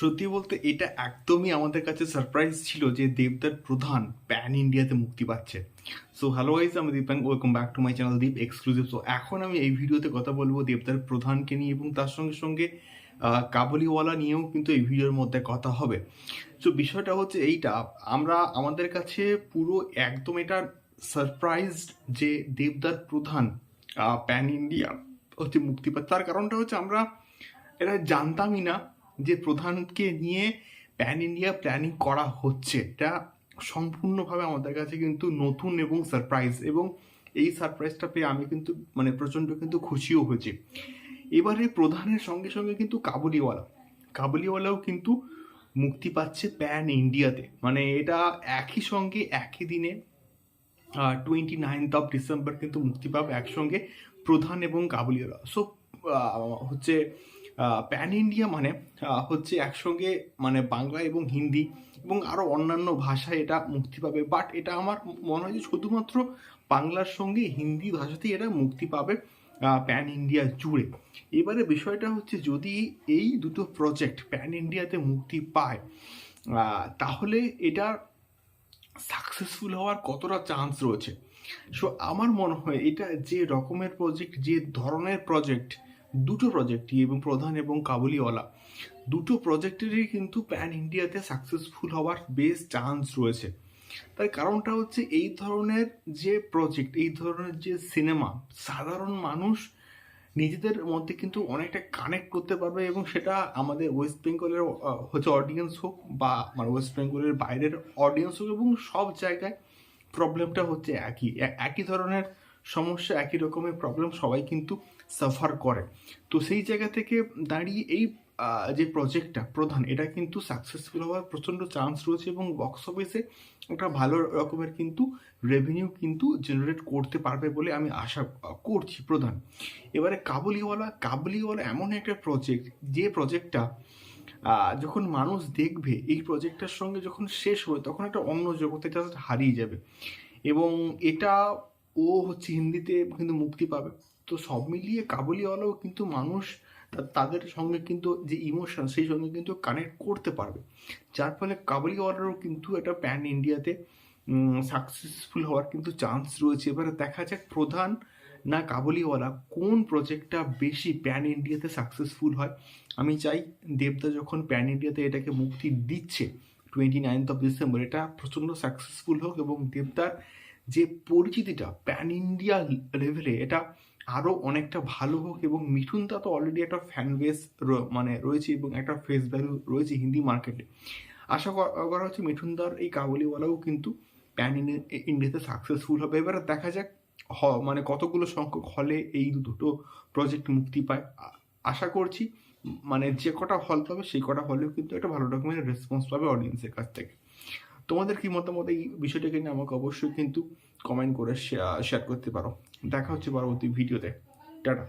সত্যি বলতে এটা একদমই আমাদের কাছে সারপ্রাইজ ছিল যে দেবদার প্রধান প্যান ইন্ডিয়াতে মুক্তি পাচ্ছে। সো হ্যালো গাইজ আমি Deepang welcome back to my channel Deep exclusive so এখন আমি এই ভিডিওতে কথা বলব দেবদার প্রধানকে নিয়ে এবং তার সঙ্গে সঙ্গে কাবুলিওয়ালা নিয়েও কিন্তু এই ভিডিওর মধ্যে কথা হবে। সো বিষয়টা হচ্ছে এইটা, আমরা আমাদের কাছে পুরো একদম এটা সারপ্রাইজ যে দেবদার প্রধান প্যান ইন্ডিয়া হচ্ছে মুক্তি পাচ্ছে। তার কারণটা হচ্ছে আমরা এটা জানতামই না যে প্রধানকে নিয়ে প্যান ইন্ডিয়া প্ল্যানিং করা হচ্ছে, এটা সম্পূর্ণভাবে আমাদের কাছে কিন্তু নতুন এবং সারপ্রাইজ এবং এই সারপ্রাইজটা পেয়ে আমি কিন্তু মানে প্রচণ্ড কিন্তু খুশিও হয়েছি। এবারে প্রধানের সঙ্গে সঙ্গে কিন্তু কাবুলিওয়ালা, কাবুলিওয়ালাও কিন্তু মুক্তি পাচ্ছে প্যান ইন্ডিয়াতে মানে এটা একই সঙ্গে, একই দিনে টোয়েন্টি নাইনথ অফ ডিসেম্বর কিন্তু মুক্তি পাবে একসঙ্গে প্রধান এবং কাবুলিওয়ালা। সো হচ্ছে প্যান ইন্ডিয়া মানে হচ্ছে একসঙ্গে মানে বাংলা এবং হিন্দি এবং আরও অন্যান্য ভাষায় এটা মুক্তি পাবে। বাট এটা আমার মনে হয় যে শুধুমাত্র বাংলার সঙ্গে হিন্দি ভাষাতেই এটা মুক্তি পাবে প্যান ইন্ডিয়া জুড়ে। এবারে বিষয়টা হচ্ছে যদি এই দুটো প্রজেক্ট প্যান ইন্ডিয়াতে মুক্তি পায় তাহলে এটা সাকসেসফুল হওয়ার কতটা চান্স রয়েছে? সো আমার মনে হয় এটা যে রকমের প্রজেক্ট যে ধরনের প্রজেক্ট দুটো প্রজেক্টই এবং প্রধান এবং কাবুলিওয়ালা। দুটো প্রজেক্টেরই কিন্তু প্যান ইন্ডিয়াতে সাকসেসফুল হওয়ার বেশ চান্স রয়েছে। তার কারণটা হচ্ছে এই ধরনের যে প্রজেক্ট এই ধরনের যে সিনেমা সাধারণ মানুষ নিজেদের মধ্যে কিন্তু অনেকটা কানেক্ট করতে পারবে এবং সেটা আমাদের ওয়েস্ট বেঙ্গলের হচ্ছে অডিয়েন্স হোক বা মানে ওয়েস্ট বেঙ্গলের বাইরের অডিয়েন্স হোক এবং সব জায়গায় প্রবলেমটা হচ্ছে একই। একই ধরনের সমস্যা, একই রকমের প্রবলেম সবাই কিন্তু সাফার করে। তো সেই জায়গা থেকে দাঁড়িয়ে এই যে প্রজেক্টটা প্রধান, এটা কিন্তু সাকসেসফুল হওয়ার প্রচণ্ড চান্স রয়েছে এবং বক্স অফিসে একটা ভালো রকমের কিন্তু রেভিনিউ কিন্তু জেনারেট করতে পারবে বলে আমি আশা করছি প্রধান। এবারে কাবুলিওয়ালা কাবুলিওয়ালা এমন একটা প্রজেক্ট যে প্রজেক্টটা যখন মানুষ দেখবে, এই প্রজেক্টটার সঙ্গে যখন শেষ হবে, তখন একটা অন্য জগতে জাস্ট হারিয়ে যাবে। এবং এটা ও হচ্ছে হিন্দিতে কিন্তু মুক্তি পাবে। তো সব মিলিয়ে কাবুলিওয়ালাও কিন্তু মানুষ তাদের সঙ্গে কিন্তু যে ইমোশন সেই সঙ্গে কিন্তু কানেক্ট করতে পারবে। যার ফলে কাবুলিওয়ালারও কিন্তু একটা প্যান ইন্ডিয়াতে সাকসেসফুল হওয়ার কিন্তু চান্স রয়েছে। এবারে দেখা যাক প্রধান না কাবুলিওয়ালা কোন প্রজেক্টটা বেশি প্যান ইন্ডিয়াতে সাকসেসফুল হয়। আমি চাই দেবদা যখন প্যান ইন্ডিয়াতে এটাকে মুক্তি দিচ্ছে টোয়েন্টি নাইনথ অফ ডিসেম্বর এটা প্রচণ্ড সাকসেসফুল হোক এবং দেবদার যে পরিচিতিটা প্যান ইন্ডিয়া লেভেলে এটা আরও অনেকটা ভালো হোক এবং মিঠুনদা তো অলরেডি একটা ফ্যান বেস মানে রয়েছে এবং একটা ফেস ভ্যালু রয়েছে হিন্দি মার্কেটে আশা করা হচ্ছে মিঠুনদার এই কাবুলিওয়ালাও কিন্তু প্যান ইন্ডিয়াতে সাকসেসফুল হবে। এবারে দেখা যাক হ মানে কতগুলো সংখ্যক হলে এই দুটো প্রজেক্ট মুক্তি পায়। আশা করছি মানে যে কটা হল পাবে সেই কটা হলেও কিন্তু একটা ভালো রকমের রেসপন্স পাবে অডিয়েন্সের কাছ থেকে। তোমাদের কি মতামত? এই বিষয়টাকে নিয়ে আমাকে অবশ্যই কিন্তু কমেন্ট করে শেয়ার করতে পারো। দেখা হচ্ছে পরবর্তী ভিডিওতে টাটা।